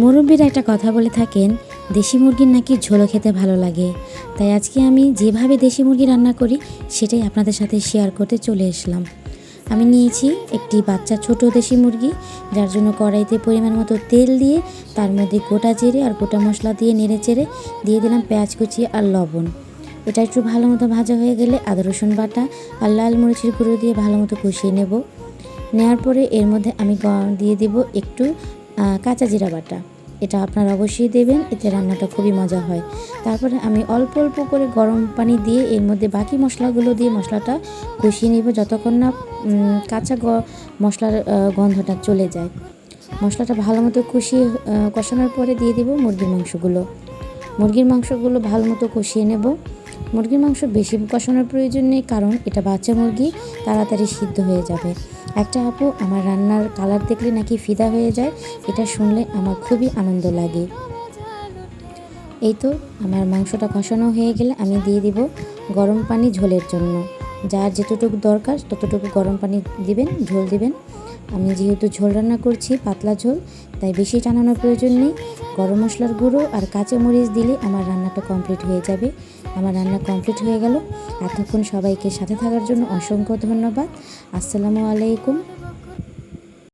মুরব্বীরা একটা কথা বলে থাকেন, দেশি মুরগির নাকি ঝোলও খেতে ভালো লাগে? তাই আজকে আমি যেভাবে দেশি মুরগি রান্না করি, সেটাই আপনাদের সাথে শেয়ার করতে চলে এসলাম। আমি নিয়েছি একটি বাচ্চা ছোট দেশি মুরগি, যার জন্য কড়াইতে পরিমাণ মতো তেল দিয়ে, তার মধ্যে গোটা জিরে আর গোটা মশলা দিয়ে নেড়ে চেড়ে দিয়ে দিলাম পেঁয়াজ কুচি আর লবণ। এটা একটু ভালো মতো ভাজা হয়ে গেলে আদা, রসুন বাটা আর লাল মরিচের গুঁড়ো দিয়ে ভালো মতো কষিয়ে নেব। নেওয়ার পরে এর মধ্যে আমি দিয়ে দিব একটু কাঁচা জিরা বাটা। এটা আপনারা অবশ্যই দেবেন, এতে রান্নাটা খুবই মজা হয়। তারপরে আমি অল্প অল্প করে গরম পানি দিয়ে এর মধ্যে বাকি মশলাগুলো দিয়ে মশলাটা কষিয়ে নিব যতক্ষণ না কাঁচা মশলার গন্ধটা চলে যায়। মশলাটা ভালো মতো কষিয়ে কষানোর পরে দিয়ে দিব মুরগির মাংসগুলো। মুরগির মাংসগুলো ভালো মতো কষিয়ে নেব। মুরগির মাংস বেশি কষানোর প্রয়োজন নেই, কারণ এটা বাচ্চা মুরগি, তাড়াতাড়ি সিদ্ধ হয়ে যাবে। একটা আপু, আমার রান্নার কালার দেখলে নাকি ফিদা হয়ে যায়, এটা শুনলে আমার খুবই আনন্দ লাগে। এই তো, আমার মাংসটা কষানো হয়ে গেলে আমি দিয়ে দিব গরম পানি ঝোলের জন্য। যার যেতটুকু দরকার, ততটুকু গরম পানি দিবেন, ঝোল দিবেন। আমি যেহেতু ঝোল রান্না করছি, পাতলা ঝোল তাই বেশি টানানোর প্রয়োজন নেই। গরম মশলার গুঁড়ো আর কাঁচা মরিচ দিলে আমার রান্নাটা কমপ্লিট হয়ে যাবে। আমার রান্না কমপ্লিট হয়ে গেল। এতক্ষণ সবাইকে সাথে থাকার জন্য অসংখ্য ধন্যবাদ। আসসালামু আলাইকুম।